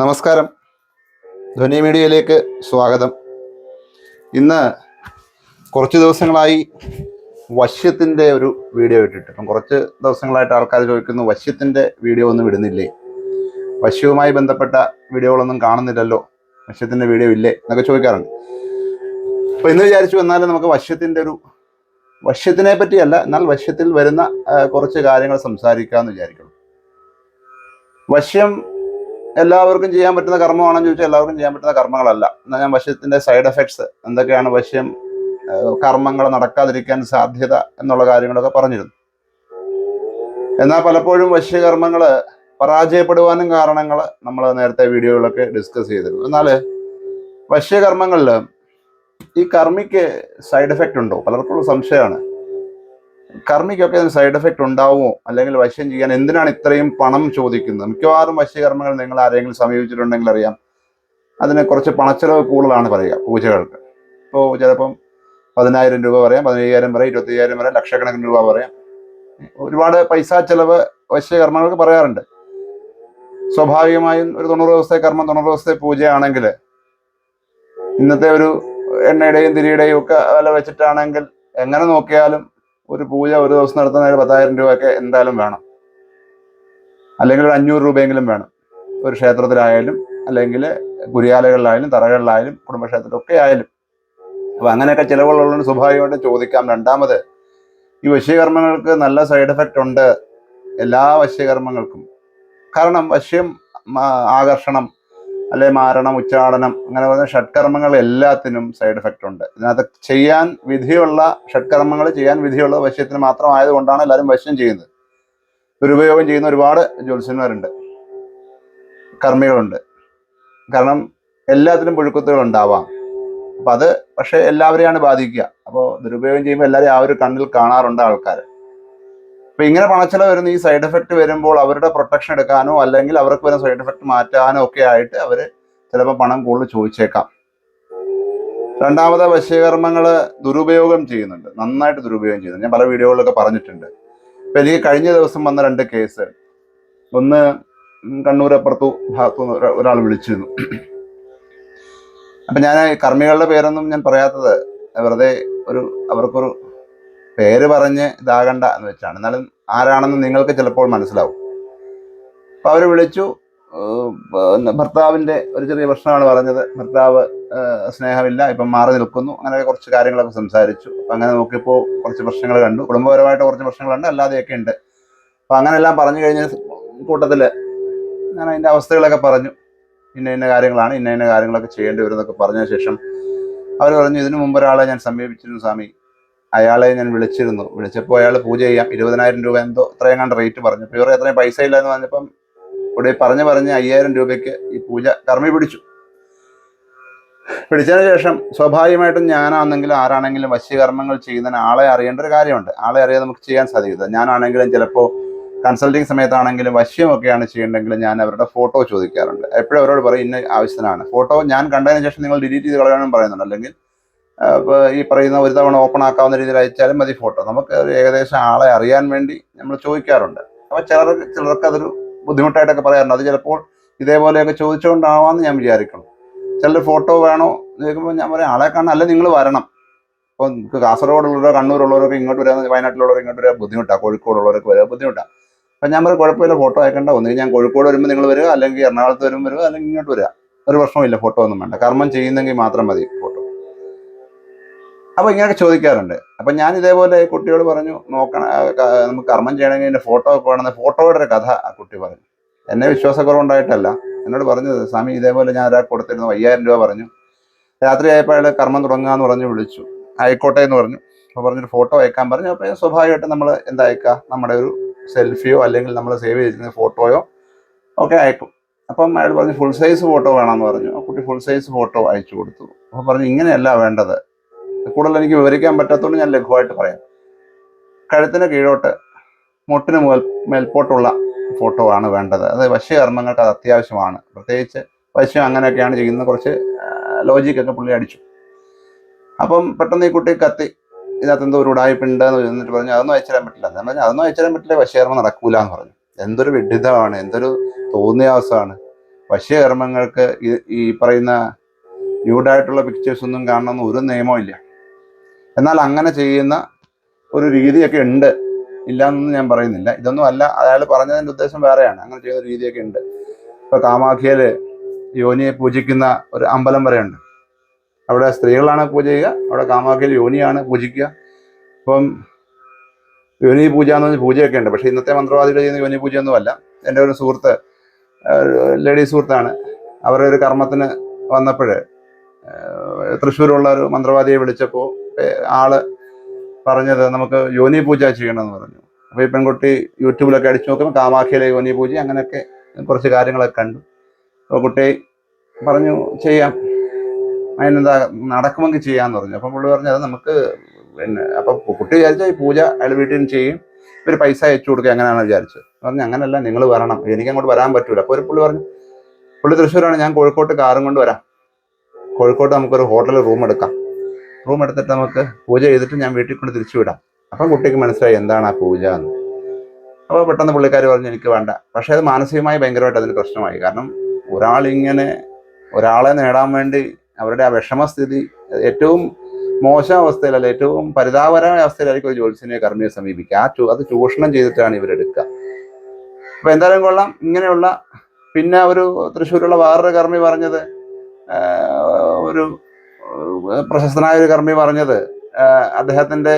നമസ്കാരം. ധ്വനി മീഡിയയിലേക്ക് സ്വാഗതം. ഇന്ന് കുറച്ച് ദിവസങ്ങളായി വശ്യത്തിന്റെ ഒരു വീഡിയോ ഇട്ടിട്ട്. കുറച്ച് ദിവസങ്ങളായിട്ട് ആൾക്കാർ ചോദിക്കുന്നു വശ്യത്തിന്റെ വീഡിയോ ഒന്നും ഇടുന്നില്ലേ? വശ്യവുമായി ബന്ധപ്പെട്ട വീഡിയോകളൊന്നും കാണുന്നില്ലല്ലോ? വശ്യത്തിന്റെ വീഡിയോ ഇല്ലേ? എന്നൊക്കെ ചോദിക്കാറുണ്ട്. അപ്പോൾ ഇന്ന് വിചാരിച്ചു എന്നാലും നമുക്ക് വശ്യത്തിന്റെ ഒരു വശ്യത്തിനെ പറ്റിയല്ല എന്നാൽ വശ്യത്തിൽ വരുന്ന കുറച്ച് കാര്യങ്ങൾ സംസാരിക്കാമെന്ന് വിചാരിക്കണം വശ്യം എല്ലാവർക്കും ചെയ്യാൻ പറ്റുന്ന കർമ്മമാണെന്ന് ചോദിച്ചാൽ എല്ലാവർക്കും ചെയ്യാൻ പറ്റുന്ന കർമ്മങ്ങളല്ല. എന്നാൽ ഞാൻ വശ്യത്തിന്റെ സൈഡ് എഫക്ട്സ് എന്തൊക്കെയാണ് വശ്യം കർമ്മങ്ങൾ നടക്കാതിരിക്കാൻ സാധ്യത എന്നുള്ള കാര്യങ്ങളൊക്കെ പറഞ്ഞിരുന്നു. എന്നാൽ പലപ്പോഴും വശ്യകർമ്മങ്ങൾ പരാജയപ്പെടുവാനും കാരണങ്ങൾ നമ്മൾ നേരത്തെ വീഡിയോകളൊക്കെ ഡിസ്കസ് ചെയ്തിരുന്നു. എന്നാൽ വശ്യകർമ്മങ്ങളിൽ ഈ കർമ്മിക്ക് സൈഡ് എഫക്റ്റ് ഉണ്ടോ? പലർക്കുള്ള സംശയമാണ്. കർമ്മിക്കൊക്കെ അതിന് സൈഡ് എഫക്റ്റ് ഉണ്ടാവുമോ? അല്ലെങ്കിൽ വശ്യം ചെയ്യാൻ എന്തിനാണ് ഇത്രയും പണം ചോദിക്കുന്നത്? മിക്കവാറും വശ്യകർമ്മങ്ങൾ നിങ്ങൾ ആരെങ്കിലും സമീപിച്ചിട്ടുണ്ടെങ്കിൽ അറിയാം. അതിന് കുറച്ച് പണച്ചെലവ് കൂടുതലാണ് പറയുക പൂജകൾക്ക്. ഇപ്പോൾ ചിലപ്പം പതിനായിരം രൂപ പറയാം പതിനയ്യായിരം പറയാം ഇരുപത്തയ്യായിരം പറയാം ലക്ഷക്കണക്കിന് രൂപ പറയാം. ഒരുപാട് പൈസ ചെലവ് വശ്യകർമ്മങ്ങൾക്ക് പറയാറുണ്ട്. സ്വാഭാവികമായും ഒരു തൊണ്ണൂറ് ദിവസത്തെ കർമ്മം തൊണ്ണൂറ് ദിവസത്തെ പൂജയാണെങ്കിൽ ഇന്നത്തെ ഒരു എണ്ണയുടെയും തിരിയുടെയും ഒക്കെ വില വെച്ചിട്ടാണെങ്കിൽ എങ്ങനെ നോക്കിയാലും ഒരു പൂജ ഒരു ദിവസം നടത്തുന്ന ഒരു പത്തായിരം രൂപയൊക്കെ എന്തായാലും വേണം. അല്ലെങ്കിൽ ഒരു അഞ്ഞൂറ് രൂപയെങ്കിലും വേണം. ഒരു ക്ഷേത്രത്തിലായാലും അല്ലെങ്കിൽ കുരിയാലകളിലായാലും തറകളിലായാലും കുടുംബക്ഷേത്രത്തിലൊക്കെ ആയാലും. അപ്പൊ അങ്ങനെയൊക്കെ ചിലവുകളുള്ളതുകൊണ്ട് സ്വാഭാവികമായിട്ടും ചോദിക്കാം. രണ്ടാമത് ഈ വശ്യകർമ്മങ്ങൾക്ക് നല്ല സൈഡ് എഫക്റ്റ് ഉണ്ട് എല്ലാ വശ്യകർമ്മങ്ങൾക്കും കാരണം വശ്യം ആകർഷണം അല്ലെ മാരണം ഉച്ചാടനം അങ്ങനെ പറയുന്ന ഷഡ്കർമ്മങ്ങൾ എല്ലാത്തിനും സൈഡ് എഫക്റ്റ് ഉണ്ട്. ഇതിനകത്ത് ചെയ്യാൻ വിധിയുള്ള ഷഡ്കർമ്മങ്ങൾ ചെയ്യാൻ വിധിയുള്ള വശ്യത്തിന് മാത്രം ആയതുകൊണ്ടാണ് എല്ലാവരും വശ്യം ചെയ്യുന്നത്. ദുരുപയോഗം ചെയ്യുന്ന ഒരുപാട് ജ്യോത്സ്യന്മാരുണ്ട്. കർമ്മികളുണ്ട്. കാരണം എല്ലാത്തിനും പുഴുക്കുത്തുകൾ ഉണ്ടാവാം. അപ്പൊ അത് പക്ഷെ എല്ലാവരെയാണ് ബാധിക്കുക. അപ്പോൾ ദുരുപയോഗം ചെയ്യുമ്പോൾ എല്ലാവരും ആ ഒരു കണ്ണിൽ കാണാറുണ്ട് ആൾക്കാർ അപ്പൊ ഇങ്ങനെ പണച്ചില വരുന്ന ഈ സൈഡ് എഫക്റ്റ് വരുമ്പോൾ അവരുടെ പ്രൊട്ടക്ഷൻ എടുക്കാനോ അല്ലെങ്കിൽ അവർക്ക് വരുന്ന സൈഡ് എഫക്റ്റ് മാറ്റാനോ ഒക്കെ ആയിട്ട് അവർ ചിലപ്പോൾ പണം കൂടുതൽ ചോദിച്ചേക്കാം. രണ്ടാമത് വശീകർമ്മങ്ങൾ ദുരുപയോഗം ചെയ്യുന്നുണ്ട്. നന്നായിട്ട് ദുരുപയോഗം ചെയ്യുന്നുണ്ട്. ഞാൻ പല വീഡിയോകളിലൊക്കെ പറഞ്ഞിട്ടുണ്ട്. ഇപ്പൊ എനിക്ക് കഴിഞ്ഞ ദിവസം വന്ന രണ്ട് കേസ് ഒന്ന് കണ്ണൂരപ്പുറത്തു ഭാഗത്തു നിന്ന് ഒരാ- ഒരാൾ വിളിച്ചിരുന്നു. അപ്പൊ ഞാൻ കർമ്മികളുടെ പേരൊന്നും ഞാൻ പറയാത്തത്. വെറുതെ ഒരു അവർക്കൊരു പേര് പറഞ്ഞ് ഇതാകണ്ട എന്ന് വെച്ചാണ്. എന്നാലും ആരാണെന്ന് നിങ്ങൾക്ക് ചിലപ്പോൾ മനസ്സിലാവും. അപ്പൊ അവർ വിളിച്ചു ഭർത്താവിന്റെ ഒരു ചെറിയ പ്രശ്നമാണ് പറഞ്ഞത്. ഭർത്താവ് സ്നേഹമില്ല ഇപ്പം മാറി നിൽക്കുന്നു. അങ്ങനെ കുറച്ച് കാര്യങ്ങളൊക്കെ സംസാരിച്ചു. അപ്പൊ അങ്ങനെ നോക്കിയപ്പോൾ കുറച്ച് പ്രശ്നങ്ങൾ കണ്ടു. കുടുംബപരമായിട്ട് കുറച്ച് പ്രശ്നങ്ങളുണ്ട് അല്ലാതെയൊക്കെ ഉണ്ട്. അപ്പൊ അങ്ങനെല്ലാം പറഞ്ഞു കഴിഞ്ഞ കൂട്ടത്തിൽ ഞാൻ അതിന്റെ അവസ്ഥകളൊക്കെ പറഞ്ഞു. ഇന്ന ഇന്ന കാര്യങ്ങളാണ് ഇന്ന ഇന്ന കാര്യങ്ങളൊക്കെ ചെയ്യേണ്ടി വരും എന്നൊക്കെ പറഞ്ഞ ശേഷം അവർ പറഞ്ഞു ഇതിനു മുമ്പ് ഒരാളെ ഞാൻ സമീപിച്ചിരുന്നു സ്വാമി. അയാളെ ഞാൻ വിളിച്ചിരുന്നു. വിളിച്ചപ്പോൾ അയാൾ പൂജ ചെയ്യാം. ഇരുപതിനായിരം രൂപ എന്തോ ഇത്രയും റേറ്റ് പറഞ്ഞു. ഇവർ എത്രയും പൈസ ഇല്ല എന്ന് പറഞ്ഞപ്പം ഇവിടെ പറഞ്ഞു പറഞ്ഞ് അയ്യായിരം രൂപയ്ക്ക് ഈ പൂജ കർമ്മി പിടിച്ചു. പിടിച്ചതിന് ശേഷം സ്വാഭാവികമായിട്ടും ഞാനാണെങ്കിലും ആരാണെങ്കിലും വശ്യകർമ്മങ്ങൾ ചെയ്യുന്നതിന് ആളെ അറിയേണ്ട ഒരു കാര്യമുണ്ട്. ആളെ അറിയാതെ നമുക്ക് ചെയ്യാൻ സാധിക്കില്ല. ഞാനാണെങ്കിലും ചിലപ്പോൾ കൺസൾട്ടിങ് സമയത്താണെങ്കിലും വശ്യമൊക്കെയാണ് ചെയ്യേണ്ടെങ്കിൽ ഞാൻ അവരുടെ ഫോട്ടോ ചോദിക്കാറുണ്ട്. എപ്പോഴും അവരോട് പറയും ഇന്ന ആവശ്യത്തിനാണ്. ഫോട്ടോ ഞാൻ കണ്ടതിന് ശേഷം നിങ്ങൾ ഡിലീറ്റ് ചെയ്ത് കളയാനും പറയുന്നുണ്ട്. അല്ലെങ്കിൽ ഈ പറയുന്ന ഒരു തവണ ഓപ്പൺ ആക്കാവുന്ന രീതിയിൽ അയച്ചാലും മതി ഫോട്ടോ നമുക്ക് ഏകദേശം ആളെ അറിയാൻ വേണ്ടി നമ്മൾ ചോദിക്കാറുണ്ട്. അപ്പോൾ ചിലർ ചിലർക്ക് അതൊരു ബുദ്ധിമുട്ടായിട്ടൊക്കെ പറയാറുണ്ട്. അത് ചിലപ്പോൾ ഇതേപോലെയൊക്കെ ചോദിച്ചുകൊണ്ടാവാന്ന് ഞാൻ വിചാരിക്കണം ചിലർ ഫോട്ടോ വേണോ എന്ന് ചോദിക്കുമ്പോൾ ഞാൻ പറയാം ആളെ കാണാൻ അല്ല നിങ്ങൾ വരണം. അപ്പോൾ നമുക്ക് കാസർഗോഡുള്ളവരോ കണ്ണൂരുള്ളവരൊക്കെ ഇങ്ങോട്ട് വരാൻ വയനാട്ടിലുള്ളവർ ഇങ്ങോട്ട് വരാൻ ബുദ്ധിമുട്ടാണ് കോഴിക്കോടുള്ളവരൊക്കെ വരാൻ ബുദ്ധിമുട്ടാണ് അപ്പം ഞാൻ പറയും കുഴപ്പമില്ല ഫോട്ടോ അയക്കേണ്ട. ഒന്നുകിൽ ഞാൻ കോഴിക്കോട് വരുമ്പോൾ നിങ്ങൾ വരിക അല്ലെങ്കിൽ എറണാകുളത്ത് വരുമ്പോൾ വരിക അല്ലെങ്കിൽ ഇങ്ങോട്ട് വരിക. ഒരു പ്രശ്നമില്ല ഫോട്ടോ ഒന്നും വേണ്ട. കർമ്മം ചെയ്യുന്നെങ്കിൽ മാത്രം മതി ഫോട്ടോ അപ്പൊ ഇങ്ങനെയൊക്കെ ചോദിക്കാറുണ്ട്. അപ്പൊ ഞാൻ ഇതേപോലെ കുട്ടിയോട് പറഞ്ഞു നോക്കണം നമുക്ക് കർമ്മം ചെയ്യണമെങ്കിൽ എന്റെ ഫോട്ടോ ഒക്കെ വേണമെന്ന് ഫോട്ടോയുടെ ഒരു കഥ ആ കുട്ടി പറഞ്ഞു. എന്നെ വിശ്വാസക്കുറവുണ്ടായിട്ടല്ല. എന്നോട് പറഞ്ഞത് സ്വാമി ഇതേപോലെ ഞാൻ ഒരാൾ കൊടുത്തിരുന്നു അയ്യായിരം രൂപ പറഞ്ഞു. രാത്രി ആയപ്പോൾ അയാൾ കർമ്മം തുടങ്ങാന്ന് പറഞ്ഞ് വിളിച്ചു. ആയിക്കോട്ടെ എന്ന് പറഞ്ഞു. അപ്പോൾ പറഞ്ഞൊരു ഫോട്ടോ അയക്കാൻ പറഞ്ഞു. അപ്പോൾ സ്വാഭാവികമായിട്ട് നമ്മൾ എന്താ നമ്മുടെ ഒരു സെൽഫിയോ അല്ലെങ്കിൽ നമ്മൾ സേവ് ചെയ്തിരുന്ന ഫോട്ടോയോ ഒക്കെ അയക്കും. അപ്പം അയാൾ പറഞ്ഞു ഫുൾ സൈസ് ഫോട്ടോ വേണമെന്ന് പറഞ്ഞു. ആ കുട്ടി ഫുൾ സൈസ് ഫോട്ടോ അയച്ചു കൊടുത്തു. അപ്പോൾ പറഞ്ഞു ഇങ്ങനെയല്ല വേണ്ടത്. കൂടുതൽ എനിക്ക് വിവരിക്കാൻ പറ്റാത്തതുകൊണ്ട് ഞാൻ ലഘുവായിട്ട് പറയാം. കഴുത്തിന് കീഴോട്ട് മുട്ടിന് മുതൽ മേൽപോട്ടുള്ള ഫോട്ടോ ആണ് വേണ്ടത്. അത് വശ്യകർമ്മങ്ങൾക്ക് അത് അത്യാവശ്യമാണ്. പ്രത്യേകിച്ച് വശ്യം അങ്ങനെയൊക്കെയാണ് ചെയ്യുന്നത്. കുറച്ച് ലോജിക്കൊക്കെ പുള്ളി അടിച്ചു. അപ്പം പെട്ടെന്ന് ഈ കുട്ടി കത്തി. ഇതിനകത്ത് എന്തോ ഒരു ഉടായ്പുണ്ട് എന്ന് എന്നിട്ട് പറഞ്ഞു. അതൊന്നും അയച്ചുതരാൻ പറ്റില്ല. എന്ന് പറഞ്ഞു അതൊന്നും അയച്ചുതരാൻ പറ്റില്ല. വശ്യകർമ്മം നടക്കൂല എന്ന് പറഞ്ഞു. എന്തൊരു വിഡിതമാണ്. എന്തൊരു തോന്നിയാവസമാണ് വശ്യകർമ്മങ്ങൾക്ക് ഈ- ഈ പറയുന്ന ന്യൂഡായിട്ടുള്ള പിക്ചേഴ്സ് ഒന്നും കാണണമെന്ന് ഒരു നിയമവും ഇല്ല. എന്നാൽ അങ്ങനെ ചെയ്യുന്ന ഒരു രീതിയൊക്കെ ഉണ്ട്. ഇല്ല എന്നൊന്നും ഞാൻ പറയുന്നില്ല. ഇതൊന്നും അല്ല. അയാൾ പറഞ്ഞതിന്റെ ഉദ്ദേശം വേറെയാണ്. അങ്ങനെ ചെയ്യുന്ന രീതിയൊക്കെ ഉണ്ട്. ഇപ്പൊ കാമാഖ്യയിൽ യോനിയെ പൂജിക്കുന്ന ഒരു അമ്പലം വരെയുണ്ട്. അവിടെ സ്ത്രീകളാണ് പൂജ ചെയ്യുക. അവിടെ കാമാഖ്യയിൽ യോനിയാണ് പൂജിക്കുക. അപ്പം യോനി പൂജ എന്ന് പറഞ്ഞ പൂജയൊക്കെ ഉണ്ട്. പക്ഷെ ഇന്നത്തെ മന്ത്രവാദികൾ ചെയ്യുന്ന യോനി പൂജയൊന്നുമല്ല എന്റെ ഒരു സുഹൃത്ത് ലേഡീസ് സുഹൃത്താണ്. അവരുടെ ഒരു കർമ്മത്തിന് വന്നപ്പോൾ തൃശ്ശൂരുള്ള ഒരു മന്ത്രവാദിയെ വിളിച്ചപ്പോൾ ആൾ പറഞ്ഞത് നമുക്ക് യോനി പൂജ ചെയ്യണമെന്ന് പറഞ്ഞു. അപ്പോൾ ഈ പെൺകുട്ടി യൂട്യൂബിലൊക്കെ അടിച്ചു നോക്കുമ്പോൾ കാമാഖ്യയിലെ യോനി പൂജ അങ്ങനെയൊക്കെ കുറച്ച് കാര്യങ്ങളൊക്കെ കണ്ടു. അപ്പോൾ കുട്ടി പറഞ്ഞു ചെയ്യാം. അതിനെന്താ നടക്കുമെങ്കിൽ ചെയ്യാന്ന് പറഞ്ഞു. അപ്പം പുള്ളി പറഞ്ഞു നമുക്ക് പിന്നെ അപ്പം കുട്ടി വിചാരിച്ച ഈ പൂജ അയാൾ വീട്ടിൽ നിന്ന് ചെയ്യും. ഇവർ പൈസ അയച്ചു കൊടുക്കുക അങ്ങനെയാണ് വിചാരിച്ചത് പറഞ്ഞു അങ്ങനല്ല നിങ്ങൾ വരണം. എനിക്ക് അങ്ങോട്ട് വരാൻ പറ്റൂല. അപ്പോൾ ഒരു പുള്ളി പറഞ്ഞു പുള്ളി തൃശ്ശൂരാണ്. ഞാൻ കോഴിക്കോട്ട് കാറും കൊണ്ട് വരാം. കോഴിക്കോട്ട് നമുക്കൊരു ഹോട്ടലിൽ റൂം എടുക്കാം. റൂം എടുത്തിട്ട് നമുക്ക് പൂജ ചെയ്തിട്ട് ഞാൻ വീട്ടിൽ കൊണ്ട് തിരിച്ചു വിടാം. അപ്പം കുട്ടിക്ക് മനസ്സിലായി എന്താണ് ആ പൂജ എന്ന്. അപ്പോൾ പെട്ടെന്ന് പുള്ളിക്കാർ പറഞ്ഞു എനിക്ക് വേണ്ട. പക്ഷേ അത് മാനസികമായി ഭയങ്കരമായിട്ട് അതിന് പ്രശ്നമായി. കാരണം ഒരാളിങ്ങനെ ഒരാളെ നേടാൻ വേണ്ടി അവരുടെ ആ വിഷമസ്ഥിതി ഏറ്റവും മോശം അവസ്ഥയിലല്ല ഏറ്റവും പരിതാപകരമായ അവസ്ഥയിലായിരിക്കും ഒരു ജ്യോത്സ്യനെ കർമ്മിയെ സമീപിക്കുക. ആ അത് ചൂഷണം ചെയ്തിട്ടാണ് ഇവരെടുക്കുക അപ്പോൾ എന്തായാലും കൊള്ളാം. ഇങ്ങനെയുള്ള പിന്നെ ഒരു തൃശ്ശൂരുള്ള വേറൊരു കർമ്മി പറഞ്ഞത് ഒരു പ്രശസ്തനായ ഒരു കർമ്മി പറഞ്ഞത് അദ്ദേഹത്തിന്റെ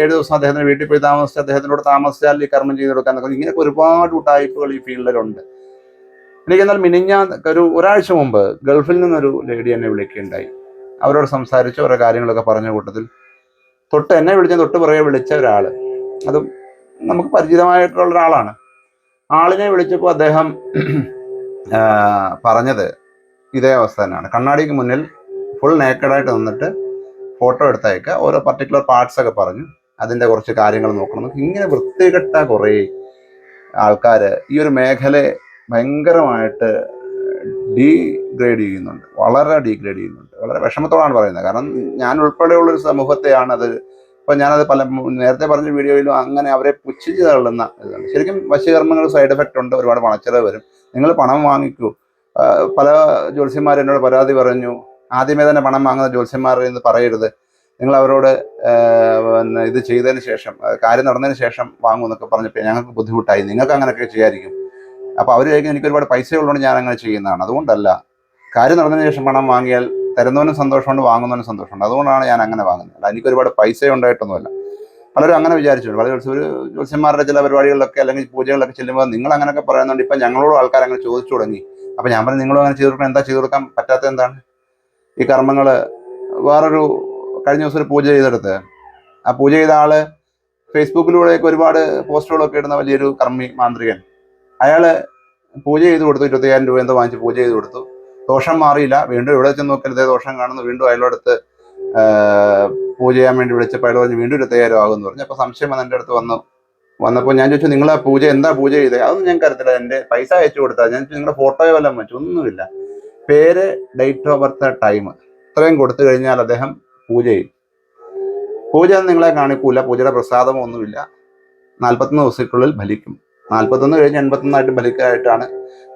ഏഴ് ദിവസം അദ്ദേഹത്തിന്റെ വീട്ടിൽ പോയി താമസിച്ച് അദ്ദേഹത്തിനോട് താമസിച്ചാൽ ഈ കർമ്മം ചെയ്ത് കൊടുക്കാൻ ഇങ്ങനെയൊക്കെ ഒരുപാട് ഉട്ടായ്പകൾ ഈ ഫീൽഡിലുണ്ട്. എനിക്ക് എന്നാൽ മിനിഞ്ഞ ഒരു ഒരാഴ്ച മുമ്പ് ഗൾഫിൽ നിന്നൊരു ലേഡി എന്നെ വിളിക്കുകയുണ്ടായി. അവരോട് സംസാരിച്ച് ഓരോ കാര്യങ്ങളൊക്കെ പറഞ്ഞ കൂട്ടത്തിൽ തൊട്ട് എന്നെ വിളിച്ച തൊട്ട് പുറകെ വിളിച്ച ഒരാൾ അതും നമുക്ക് പരിചിതമായിട്ടുള്ള ഒരാളാണ്. ആളിനെ വിളിച്ചപ്പോൾ അദ്ദേഹം പറഞ്ഞത് ഇതേ അവസ്ഥ തന്നെയാണ്. കണ്ണാടിക്ക് മുന്നിൽ ഫുൾ നേക്കഡായിട്ട് നിന്നിട്ട് ഫോട്ടോ എടുത്തയക്കുക. ഓരോ പർട്ടിക്കുലർ പാർട്സ് ഒക്കെ പറഞ്ഞു. അതിന്റെ കുറച്ച് കാര്യങ്ങൾ നോക്കണം ഇങ്ങനെ വൃത്തികെട്ട കുറേ ആൾക്കാർ ഈ ഒരു മേഖലയെ ഭയങ്കരമായിട്ട് ഡീഗ്രേഡ് ചെയ്യുന്നുണ്ട്. വളരെ ഡീഗ്രേഡ് ചെയ്യുന്നുണ്ട്. വളരെ വിഷമത്തോടാണ് പറയുന്നത്. കാരണം ഞാൻ ഉൾപ്പെടെയുള്ള ഒരു സമൂഹത്തെയാണ് അത് ഇപ്പം ഞാനത് പല നേരത്തെ പറഞ്ഞ വീഡിയോയിലും അങ്ങനെ അവരെ പുച്ഛിച്ച് തള്ളുന്ന ഇതാണ്. ശരിക്കും വശ്യകർമ്മങ്ങൾ സൈഡ് എഫക്റ്റ് ഉണ്ട്. ഒരുപാട് പണച്ചെലവ് വരും. നിങ്ങൾ പണം വാങ്ങിക്കൂ. പല ജ്യോത്സ്യന്മാർ എന്നോട് പരാതി പറഞ്ഞു. ആദ്യമേ തന്നെ പണം വാങ്ങുന്ന ജ്യോത്സ്യന്മാർ എന്ന് പറയരുത്. നിങ്ങൾ അവരോട് ഇത് ചെയ്തതിന് ശേഷം കാര്യം നടന്നതിന് ശേഷം വാങ്ങും എന്നൊക്കെ പറഞ്ഞപ്പോൾ ഞങ്ങൾക്ക് ബുദ്ധിമുട്ടായി. നിങ്ങൾക്ക് അങ്ങനെയൊക്കെ ചെയ്യായിരിക്കും. അപ്പോൾ അവർ ചോദിക്കും എനിക്ക് ഒരുപാട് പൈസ ഉള്ളതുകൊണ്ട് ഞാൻ അങ്ങനെ ചെയ്യുന്നതാണ്. അതുകൊണ്ടല്ല. കാര്യം നടന്നതിന് ശേഷം പണം വാങ്ങിയാൽ തരുന്നവനും സന്തോഷമുണ്ട് വാങ്ങുന്നവനും സന്തോഷമുണ്ട്. അതുകൊണ്ടാണ് ഞാൻ അങ്ങനെ വാങ്ങുന്നത്. അല്ല എനിക്ക് ഒരുപാട് പൈസ ഉണ്ടായിട്ടൊന്നുമല്ല പലരും അങ്ങനെ വിചാരിച്ചിട്ടുണ്ട്. പല ഒരു ജ്യോത്സ്യന്മാരുടെ ചില പരിപാടികളിലൊക്കെ അല്ലെങ്കിൽ പൂജകളിലൊക്കെ ചെല്ലുമ്പോൾ നിങ്ങൾ അങ്ങനെയൊക്കെ പറയുന്നുണ്ട്. ഇപ്പം ഞങ്ങളോട് ആൾക്കാർ അങ്ങനെ ചോദിച്ചു തുടങ്ങി. അപ്പം ഞാൻ പറഞ്ഞു നിങ്ങളും അങ്ങനെ ചെയ്തു കൊടുക്കണം. എന്താ ചെയ്തു കൊടുക്കാൻ പറ്റാത്ത എന്താണ്? ഈ കർമ്മങ്ങൾ വേറൊരു കഴിഞ്ഞ ദിവസം ഒരു പൂജ ചെയ്തെടുത്ത്. ആ പൂജ ചെയ്ത ആൾ ഫേസ്ബുക്കിലൂടെയൊക്കെ ഒരുപാട് പോസ്റ്റുകളൊക്കെ ഇടുന്ന വലിയൊരു കർമ്മി മാന്ത്രികൻ. അയാൾ പൂജ ചെയ്ത് കൊടുത്തു ഇരുപത്തയ്യായിരം രൂപ എന്തോ വാങ്ങിച്ച് പൂജ ചെയ്ത് കൊടുത്തു. ദോഷം മാറിയില്ല. വീണ്ടും ഇവിടെ ചെന്ന് നോക്കരുതേ ദോഷം കാണുന്നു. വീണ്ടും അയാളടുത്ത് പൂജ ചെയ്യാൻ വേണ്ടി വിളിച്ചപ്പോൾ അയാൾ പറഞ്ഞു വീണ്ടും ഇരുപത്തയ്യായിരം ആകുമെന്ന് പറഞ്ഞു. അപ്പോൾ സംശയം വന്ന് എന്റെ അടുത്ത് വന്നു. വന്നപ്പോൾ ഞാൻ ചോദിച്ചു നിങ്ങൾ പൂജ എന്താ പൂജ ചെയ്തത് അതൊന്നും ഞാൻ അറിയത്തില്ല എന്റെ പൈസ അയച്ചു കൊടുത്താൽ ഞാൻ നിങ്ങളുടെ ഫോട്ടോയോ വല്ലതും വെച്ചു? ഒന്നുമില്ല. പേര് ഡേറ്റ് ഓഫ് ബർത്ത് ടൈം ഇത്രയും കൊടുത്തു കഴിഞ്ഞാൽ അദ്ദേഹം പൂജ ചെയ്യും പൂജ നിങ്ങളെ കാണിക്കൂല. പൂജയുടെ പ്രസാദമോ ഒന്നുമില്ല. നാൽപ്പത്തൊന്ന് ദിവസത്തിനുള്ളിൽ ഫലിക്കും. നാൽപ്പത്തൊന്ന് കഴിഞ്ഞ് എൺപത്തൊന്നായിട്ട് ഫലിക്കായിട്ടാണ്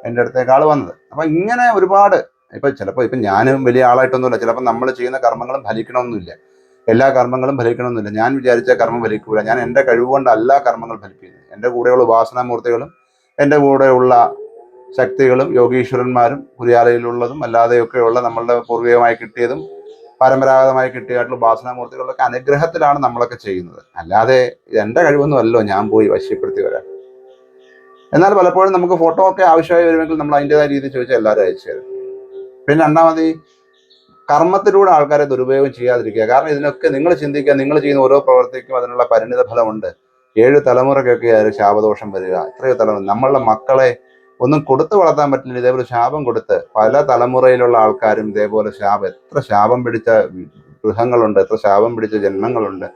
എന്റെ അടുത്തേക്ക് ആൾ വന്നത്. അപ്പം ഇങ്ങനെ ഒരുപാട് ഇപ്പം ചിലപ്പോൾ ഇപ്പം ഞാനും വലിയ ആളായിട്ടൊന്നുമില്ല. ചിലപ്പോൾ നമ്മൾ ചെയ്യുന്ന കർമ്മങ്ങളും ഫലിക്കണമെന്നില്ല. എല്ലാ കർമ്മങ്ങളും ഫലിക്കണമെന്നില്ല. ഞാൻ വിചാരിച്ച കർമ്മം ഫലിക്കൂല. ഞാൻ എന്റെ കഴിവുകൊണ്ടല്ല കർമ്മങ്ങൾ ഫലിപ്പിക്കുന്നത്. എന്റെ കൂടെയുള്ള ഉപാസനാമൂർത്തികളും എന്റെ കൂടെയുള്ള ശക്തികളും യോഗീശ്വരന്മാരും കുര്യാലയിലുള്ളതും അല്ലാതെയൊക്കെയുള്ള നമ്മളുടെ പൂർവികമായി കിട്ടിയതും പരമ്പരാഗതമായി കിട്ടിയായിട്ടുള്ള ഉപാസനാമൂർത്തികളുടെ അനുഗ്രഹത്തിലാണ് നമ്മളൊക്കെ ചെയ്യുന്നത്. അല്ലാതെ എന്റെ കഴിവൊന്നും അല്ലല്ലോ ഞാൻ പോയി വശ്യപ്പെടുത്തി വരാൻ. എന്നാൽ പലപ്പോഴും നമുക്ക് ഫോട്ടോ ഒക്കെ ആവശ്യമായി വരുമെങ്കിൽ നമ്മൾ അതിന്റെതായ രീതിയിൽ ചോദിച്ചാൽ എല്ലാവരും അയച്ചു തരും. പിന്നെ രണ്ടാമത് കർമ്മത്തിലൂടെ ആൾക്കാരെ ദുരുപയോഗം ചെയ്യാതിരിക്കുക. കാരണം ഇതിനൊക്കെ നിങ്ങൾ ചിന്തിക്കുക നിങ്ങൾ ചെയ്യുന്ന ഓരോ പ്രവർത്തിക്കും അതിനുള്ള പരിണിത ഫലമുണ്ട് ഏഴ് തലമുറയ്ക്കൊക്കെ ആയാലും ശാപദോഷം വരിക. എത്രയോ തലമുറ നമ്മളുടെ മക്കളെ ഒന്നും കൊടുത്തു വളർത്താൻ പറ്റില്ല. ഇതേപോലെ ശാപം കൊടുത്ത് പല തലമുറയിലുള്ള ആൾക്കാരും ഇതേപോലെ ശാപം എത്ര ശാപം പിടിച്ച ഗൃഹങ്ങളുണ്ട് എത്ര ശാപം പിടിച്ച ജന്മങ്ങളുണ്ട്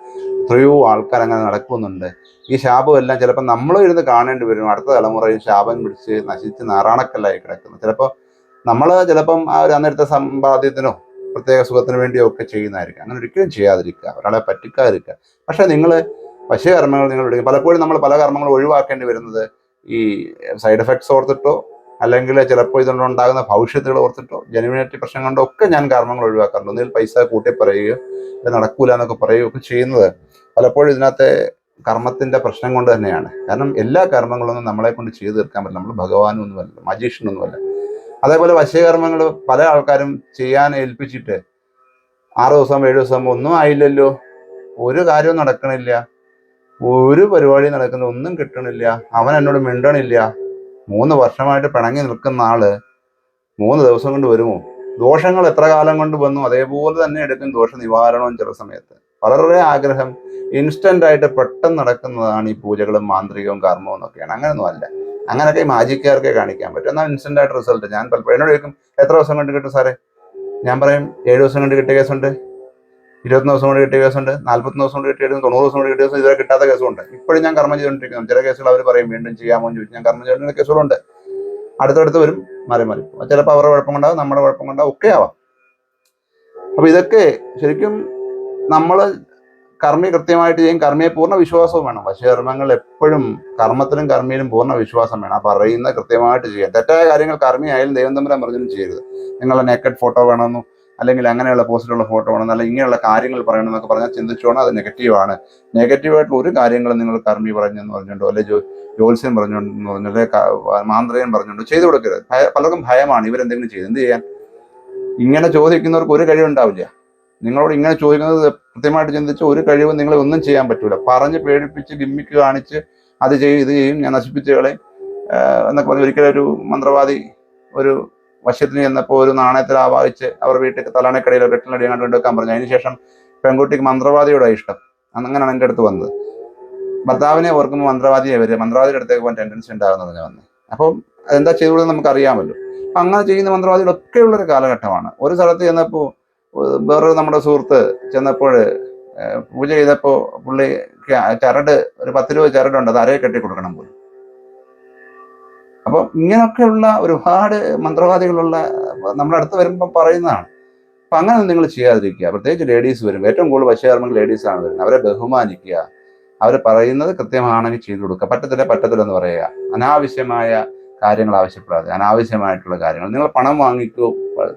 എത്രയോ ആൾക്കാർ അങ്ങനെ നടക്കുന്നുണ്ട്. ഈ ശാപം എല്ലാം ചിലപ്പോൾ നമ്മളും ഇരുന്ന് കാണേണ്ടി വരും. അടുത്ത തലമുറയിൽ ശാപം പിടിച്ച് നശിച്ച് നാറാണക്കല്ലായി കിടക്കുന്നു. ചിലപ്പോൾ നമ്മൾ ചിലപ്പം ആ ഒരു അന്നേരത്തെ സമ്പാദ്യത്തിനോ പ്രത്യേക സുഖത്തിനു വേണ്ടിയോ ഒക്കെ ചെയ്യുന്നതായിരിക്കും. അങ്ങനെ ഒരിക്കലും ചെയ്യാതിരിക്കുക. ഒരാളെ പറ്റിക്കാതിരിക്കുക. പക്ഷേ നിങ്ങൾ വശ്യകർമ്മങ്ങൾ നിങ്ങൾ എടുക്കുക പലപ്പോഴും നമ്മൾ പല കർമ്മങ്ങളും ഒഴിവാക്കേണ്ടി വരുന്നത് ഈ സൈഡ് എഫക്ട്സ് ഓർത്തിട്ടോ അല്ലെങ്കിൽ ചിലപ്പോൾ ഇതുകൊണ്ട് ഉണ്ടാകുന്ന ഭവിഷ്യത്തുകൾ ഓർത്തിട്ടോ ജനുവിനിറ്റി പ്രശ്നം കൊണ്ടോ ഒക്കെ ഞാൻ കാരണങ്ങൾ ഒഴിവാക്കാറുണ്ട്. ഒന്നിൽ പൈസ കൂട്ടി പറയുകയോ നടക്കൂല എന്നൊക്കെ പറയുകയോ ഒക്കെ ചെയ്യുന്നത് പലപ്പോഴും ഇതിനകത്തെ കർമ്മത്തിന്റെ പ്രശ്നം കൊണ്ട് തന്നെയാണ്. കാരണം എല്ലാ കർമ്മങ്ങളൊന്നും നമ്മളെ കൊണ്ട് ചെയ്തു തീർക്കാൻ പറ്റില്ല. നമ്മൾ ഭഗവാനും ഒന്നുമല്ല മജീഷ്യനൊന്നുമല്ല അതേപോലെ വശ്യകർമ്മങ്ങൾ പല ആൾക്കാരും ചെയ്യാൻ ഏൽപ്പിച്ചിട്ട് ആറ് ദിവസം ഏഴ് ദിവസം ഒന്നും ആയില്ലല്ലോ. ഒരു കാര്യവും നടക്കണില്ല. ഒരു പരിപാടി നടക്കുന്ന ഒന്നും കിട്ടണില്ല. അവൻ എന്നോട് മിണ്ടണില്ല. മൂന്ന് വർഷമായിട്ട് പിണങ്ങി നിൽക്കുന്ന ആൾ മൂന്ന് ദിവസം കൊണ്ട് വരുമോ? ദോഷങ്ങൾ എത്ര കാലം കൊണ്ട് വന്നു? അതേപോലെ തന്നെ എടുക്കും ദോഷ നിവാരണവും ചില സമയത്ത്. വളരെ ആഗ്രഹം ഇൻസ്റ്റന്റ് ആയിട്ട് പെട്ടെന്ന് നടക്കുന്നതാണ് ഈ പൂജകളും മാന്ത്രികവും കർമ്മവും എന്നൊക്കെയാണ്. അങ്ങനെയൊന്നും അല്ല. അങ്ങനെയൊക്കെ ഈ മാജിക്കാർക്കെ കാണിക്കാൻ പറ്റും. എന്നാൽ ഇൻസ്റ്റന്റ് ആയിട്ട് റിസൾട്ട് ഞാൻ പലപ്പോഴും എന്നോട് ചോദിക്കും എത്ര ദിവസം കൊണ്ട് കിട്ടും സാറേ? ഞാൻ പറയും ഏഴ് ദിവസം കൊണ്ട് കിട്ടിയ കേസുണ്ട്. ഇരുപത്തൊന്ന് ദിവസം കൊണ്ട് കിട്ടിയ കേസുണ്ട് നാല്പത്തൊന്ന് ദിവസം കൊണ്ട് കിട്ടിയ തൊണ്ണൂറ് ദിവസം കൊണ്ട് കിട്ടിയ ദിവസം ഇതുവരെ കിട്ടാത്ത കേസുണ്ട് ഇപ്പോഴും ഞാൻ കർമ്മം ചെയ്തുകൊണ്ടിരിക്കുന്നു. ചില കേസുകൾ അവർ പറയും വീണ്ടും ചെയ്യാമോ? എന്ന് ചോദിച്ചു ഞാൻ കർമ്മം ചെയ്യുന്ന കേസുകളുണ്ട്. അടുത്തടുത്ത് വരും മാറി മാറി. ചിലപ്പോൾ അവരുടെ കുഴപ്പം കൊണ്ടാവും നമ്മുടെ കുഴപ്പം കൊണ്ടാവും ഒക്കെ ആവാം. അപ്പൊ ഇതൊക്കെ ശരിക്കും നമ്മൾ കർമ്മി കൃത്യമായിട്ട് ചെയ്യും കർമ്മിയെ പൂർണ വിശ്വാസവും വേണം. പക്ഷേ കർമ്മങ്ങൾ എപ്പോഴും കർമ്മത്തിലും കർമ്മിയിലും പൂർണ വിശ്വാസം വേണം. ആ പറയുന്ന കൃത്യമായിട്ട് ചെയ്യാം. തെറ്റായ കാര്യങ്ങൾ കർമ്മിയായാലും ദൈവം തമ്മിലെ പറഞ്ഞാലും ചെയ്യരുത്. നിങ്ങളുടെ നേക്കഡ് ഫോട്ടോ വേണമെന്നോ അല്ലെങ്കിൽ അങ്ങനെയുള്ള പോസിറ്റീവുള്ള ഫോട്ടോ വേണം അല്ലെങ്കിൽ ഇങ്ങനെയുള്ള കാര്യങ്ങൾ പറയണം എന്നൊക്കെ പറഞ്ഞാൽ ചിന്തിച്ചോണം അത് നെഗറ്റീവാണ് നെഗറ്റീവായിട്ടുള്ള ഒരു കാര്യങ്ങളും നിങ്ങൾ കർമ്മി പറഞ്ഞെന്ന് പറഞ്ഞുകൊണ്ടോ ജോ ജ്യോത്സ്യം പറഞ്ഞുകൊണ്ടെന്ന് പറഞ്ഞോ അല്ലെങ്കിൽ മാന്ത്രികൻ പറഞ്ഞുകൊണ്ടോ ചെയ്തു കൊടുക്കരുത്. പലർക്കും ഭയമാണ് ഇവരെന്തെങ്കിലും ചെയ്ത്. എന്ത് ചെയ്യാൻ? ഇങ്ങനെ ചോദിക്കുന്നവർക്ക് ഒരു കഴിവുണ്ടാവില്ല നിങ്ങളോട് ഇങ്ങനെ ചോദിക്കുന്നത് കൃത്യമായിട്ട് ചിന്തിച്ച് ഒരു കഴിവും നിങ്ങളെ ഒന്നും ചെയ്യാൻ പറ്റൂല. പറഞ്ഞ് പേടിപ്പിച്ച് ഗിമ്മിക്ക് കാണിച്ച് അത് ചെയ്യും ഇത് ചെയ്യും ഞാൻ നശിപ്പിച്ച് കളയും ആഹ് എന്നൊക്കെ പറഞ്ഞ് ഒരിക്കലും ഒരു മന്ത്രവാദി ഒരു വശത്തിന് ചെന്നപ്പോൾ ഒരു നാണയത്തിൽ ആവാഹിച്ച് അവർ വീട്ടിൽ തലാണക്കടയിലോ കെട്ടിലടി കണ്ടു കൊണ്ടുവെക്കാൻ പറഞ്ഞു. അതിനുശേഷം പെൺകുട്ടിക്ക് മന്ത്രവാദിയോടെ ഇഷ്ടം. അങ്ങനെയാണ് എന്റെ അടുത്ത് വന്നത്. ഭർത്താവിനെ ഓർക്കുമ്പോൾ മന്ത്രവാദിയെ വരിക. മന്ത്രവാദിയുടെ അടുത്തേക്ക് പോകാൻ ടെൻഡൻസി ഉണ്ടാകുന്നത് ഞാൻ വന്നത് അപ്പം അതെന്താ ചെയ്തുകൊടുത്ത് നമുക്ക് അറിയാമല്ലോ. അപ്പൊ അങ്ങനെ ചെയ്യുന്ന മന്ത്രവാദികളൊക്കെ ഉള്ള ഒരു കാലഘട്ടമാണ്. ഒരു സ്ഥലത്ത് ചെന്നപ്പോൾ വേറൊരു നമ്മുടെ സുഹൃത്ത് ചെന്നപ്പോൾ പൂജ ചെയ്തപ്പോൾ പുള്ളി ചരട് ഒരു പത്ത് രൂപ ചരടുണ്ട് അത് അരയെ കെട്ടി കൊടുക്കണം പോലും. അപ്പൊ ഇങ്ങനെയൊക്കെയുള്ള ഒരുപാട് മന്ത്രവാദികളുള്ള നമ്മുടെ അടുത്ത് വരുമ്പോൾ പറയുന്നതാണ്. അപ്പൊ അങ്ങനെ നിങ്ങൾ ചെയ്യാതിരിക്കുക. പ്രത്യേകിച്ച് ലേഡീസ് വരും. ഏറ്റവും കൂടുതൽ വശകർമ്മങ്ങൾ ലേഡീസ് ആണ് വരുന്നത്. അവരെ ബഹുമാനിക്കുക. അവർ പറയുന്നത് കൃത്യമാണെങ്കിൽ ചെയ്തു കൊടുക്കുക. പറ്റത്തില്ല പറ്റത്തില്ല എന്ന് പറയുക. അനാവശ്യമായ കാര്യങ്ങൾ ആവശ്യപ്പെടാതെ അനാവശ്യമായിട്ടുള്ള കാര്യങ്ങൾ. നിങ്ങൾ പണം വാങ്ങിക്കോ.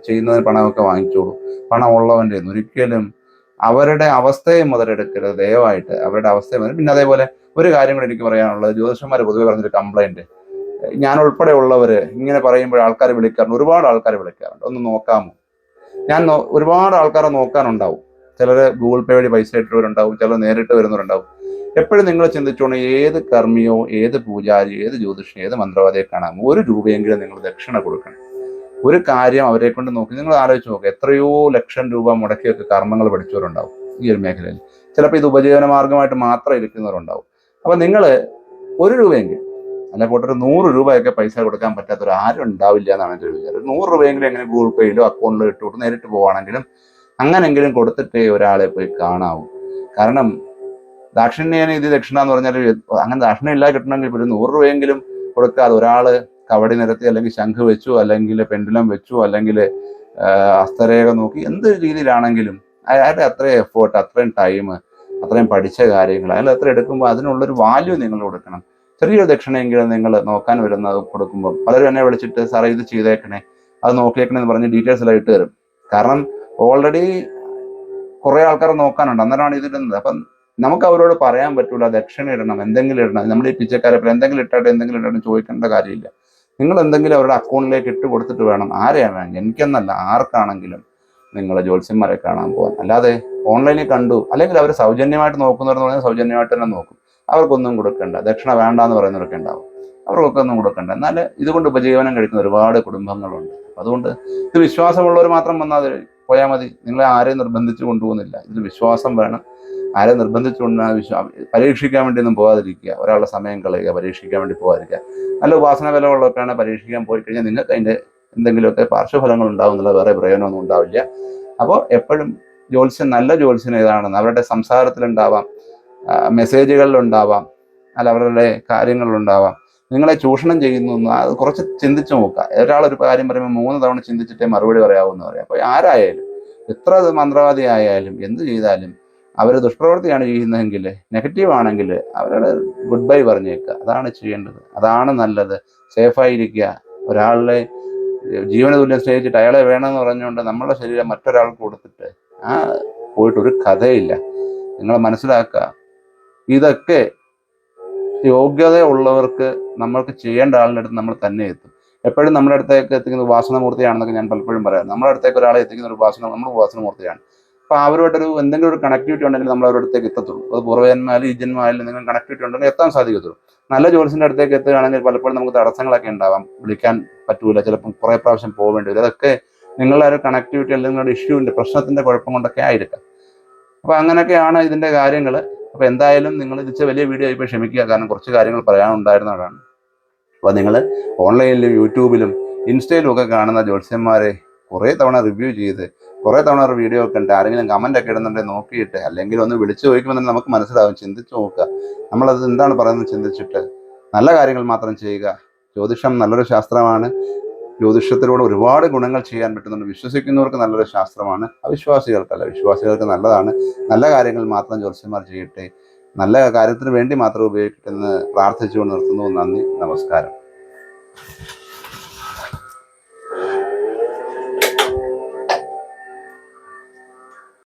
ചെയ്യുന്നതിന് പണമൊക്കെ വാങ്ങിച്ചോളൂ. പണം ഉള്ളവന്റെ ഒരിക്കലും അവരുടെ അവസ്ഥയെ മുതലെടുക്കരുത്. ദയവായിട്ട് അവരുടെ അവസ്ഥയെ മുതൽ പിന്നെ അതേപോലെ ഒരു കാര്യം കൂടി എനിക്ക് പറയാനുള്ളത്. ജ്യോതിഷന്മാർ പൊതുവെ പറഞ്ഞൊരു കംപ്ലൈന്റ് ഞാൻ ഉൾപ്പെടെ ഉള്ളവർ ഇങ്ങനെ പറയുമ്പോൾ ആൾക്കാർ വിളിക്കാറുണ്ട്. ഒരുപാട് ആൾക്കാർ വിളിക്കാറുണ്ട്. ഒന്ന് നോക്കാമോ? ഞാൻ ഒരുപാട് ആൾക്കാരെ നോക്കാനുണ്ടാവും. ചിലർ ഗൂഗിൾ പേ വഴി പൈസ ഇട്ടവരുണ്ടാവും. ചിലർ നേരിട്ട് വരുന്നവരുണ്ടാവും. എപ്പോഴും നിങ്ങൾ ചിന്തിച്ചോണം ഏത് കർമ്മിയോ ഏത് പൂജാരി ഏത് ജ്യോതിഷൻ ഏത് മന്ത്രവാദിയെ കാണാം. ഒരു രൂപയെങ്കിലും നിങ്ങൾ ദക്ഷിണ കൊടുക്കണം. ഒരു കാര്യം അവരെ കൊണ്ട് നോക്കി നിങ്ങൾ ആലോചിച്ച് നോക്കുക എത്രയോ ലക്ഷം രൂപ മുടക്കിയൊക്കെ കർമ്മങ്ങൾ പഠിച്ചവരുണ്ടാവും ഈ ഒരു മേഖലയിൽ. ചിലപ്പോൾ ഇത് ഉപജീവന മാർഗമായിട്ട് മാത്രം ഇരിക്കുന്നവരുണ്ടാവും. അപ്പൊ നിങ്ങൾ ഒരു രൂപയെങ്കിലും അല്ല പോട്ടെ ഒരു നൂറ് രൂപയൊക്കെ പൈസ കൊടുക്കാൻ പറ്റാത്ത ഒരു ആരും ഉണ്ടാവില്ല എന്നാണ് എന്റെ ഒരു വിചാരം. നൂറ് രൂപയെങ്കിലും എങ്ങനെ ഗൂഗിൾ പേയിലോ അക്കൗണ്ടിലോ ഇട്ട് കൊടുത്ത് നേരിട്ട് പോവാണെങ്കിലും അങ്ങനെങ്കിലും കൊടുത്തിട്ട് ഒരാളെ പോയി കാണാവും. കാരണം ദാക്ഷിണ്യേന ഇത് ദക്ഷിണ എന്ന് പറഞ്ഞാൽ അങ്ങനെ ദാക്ഷിണ്യം ഇല്ലാതെ കിട്ടണമെങ്കിൽ ഒരു നൂറ് രൂപയെങ്കിലും കൊടുക്കാതെ ഒരാൾ കവടി നിരത്തി അല്ലെങ്കിൽ ശംഖ് വെച്ചു അല്ലെങ്കിൽ പെൻഡുലം വെച്ചു അല്ലെങ്കിൽ ഹസ്തരേഖ നോക്കി എന്ത് രീതിയിലാണെങ്കിലും അയാളുടെ അത്രയും എഫേർട്ട് അത്രയും ടൈം അത്രയും പഠിച്ച കാര്യങ്ങൾ അയാൾ അത്ര എടുക്കുമ്പോൾ അതിനുള്ളൊരു വാല്യൂ നിങ്ങൾ കൊടുക്കണം. ചെറിയൊരു ദക്ഷിണയെങ്കിലും നിങ്ങൾ നോക്കാൻ വരുന്ന കൊടുക്കുമ്പോൾ പലരും എന്നെ വിളിച്ചിട്ട് സാറേ ഇത് ചെയ്തേക്കണേ. അത് നോക്കിയേക്കണേ എന്ന് പറഞ്ഞ് ഡീറ്റെയിൽസ് എല്ലാം ഇട്ട് തരും. കാരണം ഓൾറെഡി കുറെ ആൾക്കാരെ നോക്കാനുണ്ട്. അന്നേരമാണ് ഇതിടുന്നത് അപ്പം നമുക്ക് അവരോട് പറയാൻ പറ്റൂല ദക്ഷിണ ഇടണം എന്തെങ്കിലും ഇടണം. നമ്മൾ ഈ പിച്ചക്കാരെ എന്തെങ്കിലും ഇട്ടാട്ടെ എന്തെങ്കിലും ഇട്ടാട്ടെ ചോദിക്കേണ്ട കാര്യമില്ല. നിങ്ങൾ എന്തെങ്കിലും അവരുടെ അക്കൗണ്ടിലേക്ക് ഇട്ട് കൊടുത്തിട്ട് വേണം. ആരെയാണ് എനിക്കെന്നല്ല ആർക്കാണെങ്കിലും നിങ്ങൾ ജ്യോത്സ്യന്മാരെ കാണാൻ പോകാൻ. അല്ലാതെ ഓൺലൈനിൽ കണ്ടു അല്ലെങ്കിൽ അവർ സൗജന്യമായിട്ട് നോക്കുന്നവരെന്ന് പറഞ്ഞാൽ സൗജന്യമായിട്ട് തന്നെ നോക്കും. അവർക്കൊന്നും കൊടുക്കണ്ട. ദക്ഷിണ വേണ്ട എന്ന് പറയുന്നവരൊക്കെ ഉണ്ടാവും. അവർക്കൊക്കെ ഒന്നും കൊടുക്കണ്ട. എന്നാൽ ഇതുകൊണ്ട് ഉപജീവനം കഴിക്കുന്ന ഒരുപാട് കുടുംബങ്ങളുണ്ട്. അതുകൊണ്ട് ഇത് വിശ്വാസമുള്ളവർ മാത്രം വന്നാൽ പോയാൽ മതി. നിങ്ങളെ ആരെയും നിർബന്ധിച്ചു കൊണ്ടുപോകുന്നില്ല. ഇതിൽ വിശ്വാസം വേണം. ആരെ നിർബന്ധിച്ചു നിർബന്ധിച്ചുകൊണ്ട് വിശ്വാ പരീക്ഷിക്കാൻ വേണ്ടി ഒന്നും പോകാതിരിക്കുക. ഒരാളുടെ സമയം കളയുക പരീക്ഷിക്കാൻ വേണ്ടി പോകാതിരിക്കുക. നല്ല ഉപാസന ബലമുള്ളവർക്കാണ് പരീക്ഷിക്കാൻ പോയി കഴിഞ്ഞാൽ നിങ്ങൾക്ക് അതിന്റെ എന്തെങ്കിലുമൊക്കെ പാർശ്വഫലങ്ങൾ ഉണ്ടാവുന്നുള്ള വേറെ പ്രയോജനമൊന്നും ഉണ്ടാവില്ല. അപ്പോൾ എപ്പോഴും ജ്യോത്സ്യം നല്ല ജ്യോത്സ്യം ഏതാണെന്ന് അവരുടെ സംസാരത്തിലുണ്ടാവാം. മെസ്സേജുകളിലുണ്ടാവാം അല്ല അവരുടെ കാര്യങ്ങളിലുണ്ടാവാം നിങ്ങളെ ചൂഷണം ചെയ്യുന്നു അത് കുറച്ച് ചിന്തിച്ചു നോക്കുക. ഒരാളൊരു കാര്യം പറയുമ്പോൾ മൂന്ന് തവണ ചിന്തിച്ചിട്ടേ മറുപടി പറയാവുന്ന പറയാം. അപ്പോൾ ആരായാലും എത്ര മന്ത്രവാദി ആയാലും എന്ത് ചെയ്താലും അവർ ദുഷ്പ്രവൃത്തിയാണ് ചെയ്യുന്നതെങ്കിൽ നെഗറ്റീവ് ആണെങ്കിൽ അവരുടെ ഗുഡ് ബൈ പറഞ്ഞേക്കുക. അതാണ് ചെയ്യേണ്ടത്. അതാണ് നല്ലത്. സേഫായിരിക്കുക ഒരാളുടെ ജീവന തുല്യം സ്നേഹിച്ചിട്ട് അയാളെ വേണമെന്ന് പറഞ്ഞുകൊണ്ട് നമ്മളുടെ ശരീരം മറ്റൊരാൾക്ക് കൊടുത്തിട്ട് ആ പോയിട്ട് ഒരു കഥയില്ല. നിങ്ങൾ മനസ്സിലാക്കുക. ഇതൊക്കെ യോഗ്യതയുള്ളവർക്ക് നമ്മൾക്ക് ചെയ്യേണ്ട ആളിന്റെ അടുത്ത് നമ്മൾ തന്നെ എത്തും. എപ്പോഴും നമ്മുടെ അടുത്തേക്ക് എത്തിക്കുന്ന ഉപാസനമൂർത്തിയാണെന്നൊക്കെ ഞാൻ പലപ്പോഴും പറയാം നമ്മുടെ അടുത്തേക്ക് ഒരാളെ എത്തിക്കുന്ന ഒരു വാസന നമ്മൾ ഉപാസനമൂർത്തിയാണ് അപ്പൊ അവരുമായിട്ടൊരു എന്തെങ്കിലും ഒരു കണക്ടിവിറ്റി ഉണ്ടെങ്കിൽ നമ്മൾ അവരുടെ അടുത്തേക്ക് എത്തത്തുള്ളൂ. അത് പൂർവന്മാരിൽ ജന്മമായാലും എന്തെങ്കിലും കണക്ടിവിറ്റി ഉണ്ടെങ്കിൽ എത്താൻ സാധിക്കത്തുള്ളൂ. നല്ല ജോലിസിന്റെ അടുത്തേക്ക് എത്തുകയാണെങ്കിൽ പലപ്പോഴും നമുക്ക് തടസ്സങ്ങളൊക്കെ ഉണ്ടാവാം. വിളിക്കാൻ പറ്റൂല. ചിലപ്പം കുറെ പ്രാവശ്യം പോകേണ്ടി വരും. അതൊക്കെ നിങ്ങളുടെ ഒരു കണക്ടിവിറ്റി അല്ലെങ്കിൽ നിങ്ങളുടെ ഇഷ്യൂവിന്റെ പ്രശ്നത്തിന്റെ കുഴപ്പം കൊണ്ടൊക്കെ ആയിരിക്കാം. അപ്പൊ അങ്ങനെയൊക്കെയാണ് ഇതിന്റെ കാര്യങ്ങൾ അപ്പൊ എന്തായാലും നിങ്ങൾ ഇതിച്ച വലിയ വീഡിയോ ആയിപ്പോൾ ക്ഷമിക്കുക. കാരണം കുറച്ച് കാര്യങ്ങൾ പറയാനുണ്ടായിരുന്നതാണ് അപ്പോൾ നിങ്ങൾ ഓൺലൈനിലും യൂട്യൂബിലും ഇൻസ്റ്റയിലും ഒക്കെ കാണുന്ന ജ്യോത്സ്യന്മാരെ കുറേ തവണ റിവ്യൂ ചെയ്ത് കുറേ തവണ ഒരു വീഡിയോ ഒക്കെ ഉണ്ട് ആരെങ്കിലും കമന്റ് ഒക്കെ ഇടുന്നുണ്ടെങ്കിൽ നോക്കിയിട്ട് അല്ലെങ്കിൽ ഒന്ന് വിളിച്ചു ചോദിക്കുമ്പോൾ തന്നെ നമുക്ക് മനസ്സിലാവും. ചിന്തിച്ചു നോക്കുക. നമ്മളത് എന്താണ് പറയുന്നത് ചിന്തിച്ചിട്ട് നല്ല കാര്യങ്ങൾ മാത്രം ചെയ്യുക. ജ്യോതിഷം നല്ലൊരു ശാസ്ത്രമാണ്. ജ്യോതിഷത്തിലൂടെ ഒരുപാട് ഗുണങ്ങൾ ചെയ്യാൻ പറ്റുന്നുണ്ട്. വിശ്വസിക്കുന്നവർക്ക് നല്ലൊരു ശാസ്ത്രമാണ്. അവിശ്വാസികൾക്കല്ല വിശ്വാസികൾക്ക് നല്ലതാണ്. നല്ല കാര്യങ്ങൾ മാത്രം ജ്യോത്സ്യന്മാർ ചെയ്യട്ടെ. നല്ല കാര്യത്തിന് വേണ്ടി മാത്രം ഉപയോഗിക്കട്ടെ എന്ന് പ്രാർത്ഥിച്ചുകൊണ്ട് നിർത്തുന്നു. നന്ദി. നമസ്കാരം.